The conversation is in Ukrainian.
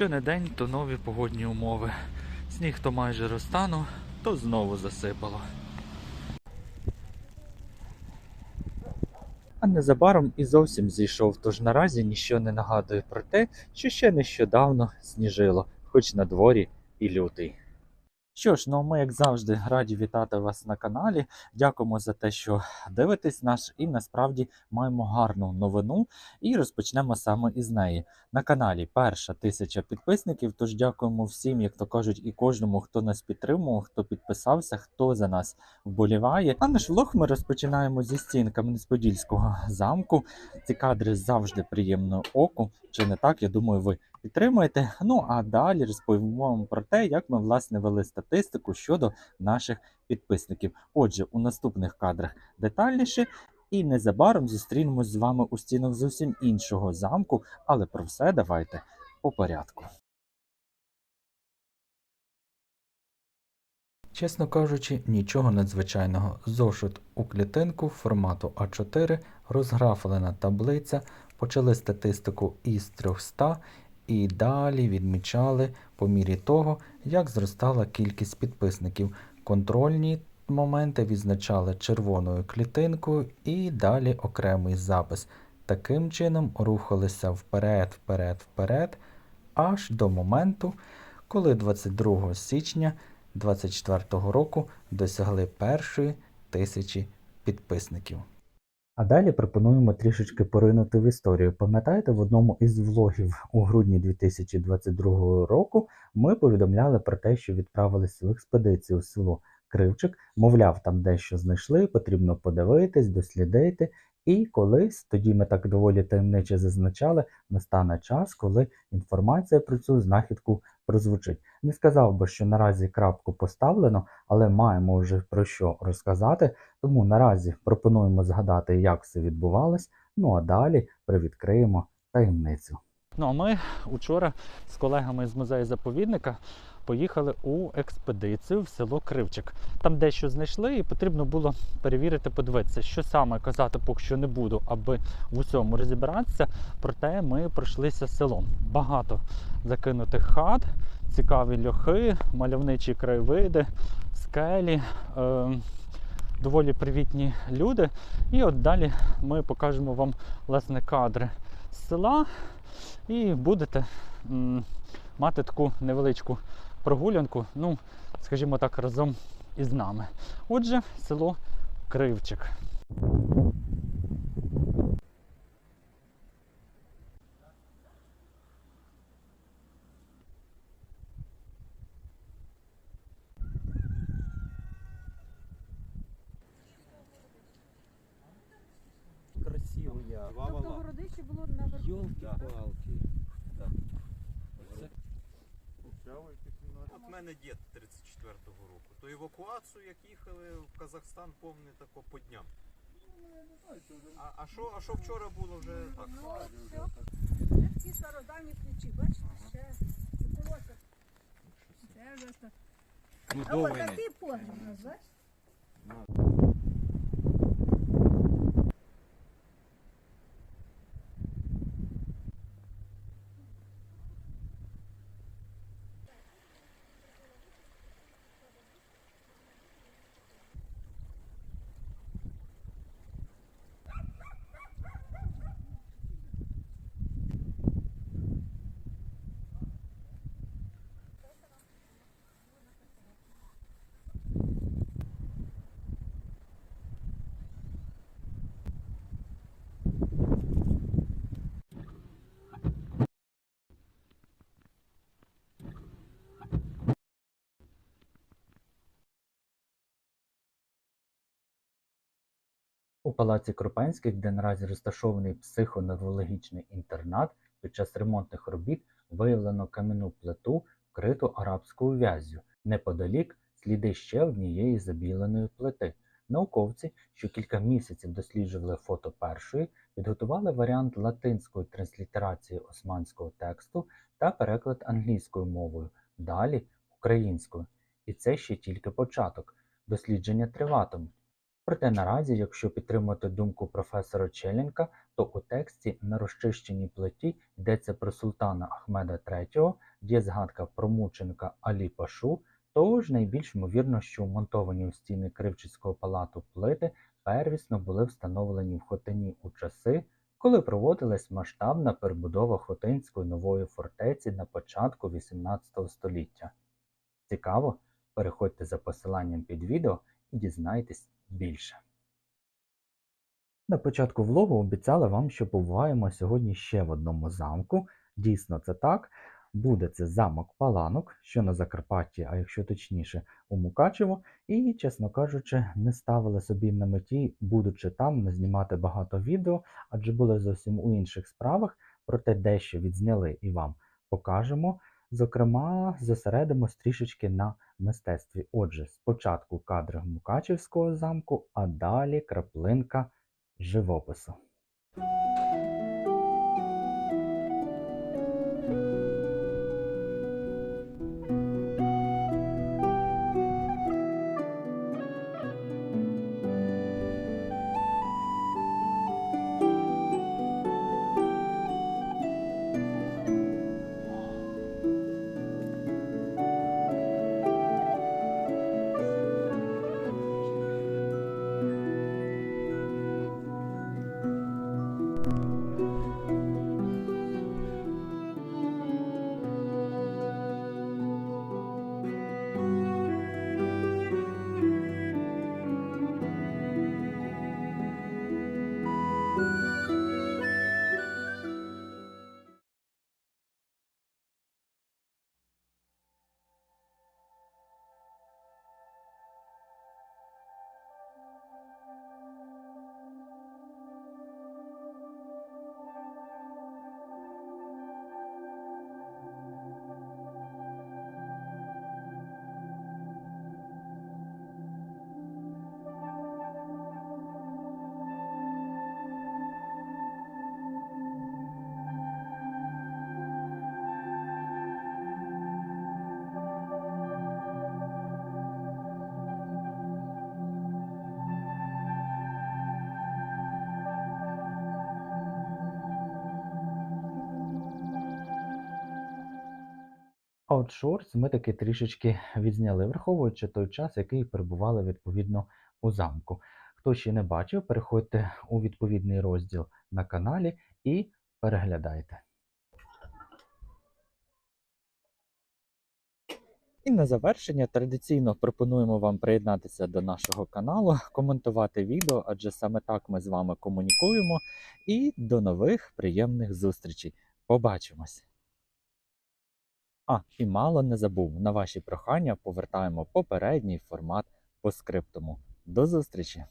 Що не день, то нові погодні умови. Сніг то майже розтанув, то знову засипало. А незабаром і зовсім зійшов, тож наразі ніщо не нагадує про те, що ще нещодавно сніжило, хоч на дворі і лютий. Що ж, ну ми, як завжди, раді вітати вас на каналі. Дякуємо за те, що дивитесь наш, і насправді маємо гарну новину. І розпочнемо саме із неї. На каналі перша тисяча підписників. Тож дякуємо всім, як то кажуть, і кожному, хто нас підтримував, хто підписався, хто за нас вболіває. А наш влог ми розпочинаємо зі стін Кам'янець-Подільського замку. Ці кадри завжди приємно оку. Чи не так? Я думаю, ви підтримуєте. Ну а далі розповімо вам про те, як ми власне вели статистику щодо наших підписників. Отже, у наступних кадрах детальніше. І незабаром зустрінемось з вами у стінах зовсім іншого замку, але про все давайте по порядку. Чесно кажучи, нічого надзвичайного. Зошит у клітинку формату А4, розграфлена таблиця, почали статистику із 300 і далі відмічали по мірі того, як зростала кількість підписників. Контрольні моменти відзначали червоною клітинкою і далі окремий запис. Таким чином рухалися вперед, вперед, вперед, аж до моменту, коли 22 січня 2024 року досягли першої тисячі підписників. А далі пропонуємо трішечки поринути в історію. Пам'ятаєте, в одному із влогів у грудні 2022 року ми повідомляли про те, що відправилися в експедицію у село Кривчик, мовляв, там дещо знайшли, потрібно подивитись, дослідити. І колись, тоді ми так доволі таємниче зазначали, настане час, коли інформація про цю знахідку прозвучить. Не сказав би, що наразі крапку поставлено, але маємо вже про що розказати. Тому наразі пропонуємо згадати, як все відбувалось. Ну а далі привідкриємо таємницю. Ну а ми учора з колегами з музею заповідника поїхали у експедицію в село Кривчик. Там дещо знайшли, і потрібно було перевірити, подивитися, що саме казати, поки що не буду, аби в усьому розібратися. Проте ми пройшлися селом. Багато закинутих хат, цікаві льохи, мальовничі краєвиди, скелі. Е- Доволі привітні люди. І от далі ми покажемо вам власне кадри з села, і будете мати таку невеличку прогулянку, ну, скажімо так, разом із нами. Отже, село Кривчик. Красиво я. Городище було наверху. Йолки-палки. От мене дід 34-го року. То евакуацію, як їхали в Казахстан, помню тако по дням. А, а що, а що вчора було вже так? Ну, все. Це такі стародавні ключі, бачите, ще колося. Це вже так. А ось такий погріб бачите? У палаці Крупенських, де наразі розташований психоневрологічний інтернат, під час ремонтних робіт виявлено кам'яну плиту, вкриту арабською в'яззю. Неподалік сліди ще однієї забіленої плити. Науковці, що кілька місяців досліджували фото першої, підготували варіант латинської транслітерації османського тексту та переклад англійською мовою, далі українською. І це ще тільки початок. Дослідження триватимуть. Проте наразі, якщо підтримувати думку професора Челінка, то у тексті на розчищеній плиті йдеться про султана Ахмеда III, є згадка про мученика Алі Пашу, тож найбільш ймовірно, що монтовані у стіни Кривчицького палату плити первісно були встановлені в Хотині у часи, коли проводилась масштабна перебудова Хотинської нової фортеці на початку XVIII століття. Цікаво? Переходьте за посиланням під відео і дізнайтесь більше. На початку влогу обіцяли вам, що побуваємо сьогодні ще в одному замку. Дійсно, це так. Буде це замок Паланок, що на Закарпатті, а якщо точніше, у Мукачево. І, чесно кажучи, не ставили собі на меті, будучи там, не знімати багато відео, адже були зовсім у інших справах, проте дещо відзняли і вам покажемо. Зокрема, зосередимось трішечки на мистецтві. Отже, спочатку кадри Мукачівського замку, а далі краплинка живопису. А от шортс ми таки трішечки відзняли, враховуючи той час, який перебували відповідно у замку. Хто ще не бачив, переходьте у відповідний розділ на каналі і переглядайте. І на завершення традиційно пропонуємо вам приєднатися до нашого каналу, коментувати відео, адже саме так ми з вами комунікуємо. І до нових приємних зустрічей. Побачимось! А, і мало не забув, на ваші прохання повертаємо попередній формат по скриптуму. До зустрічі!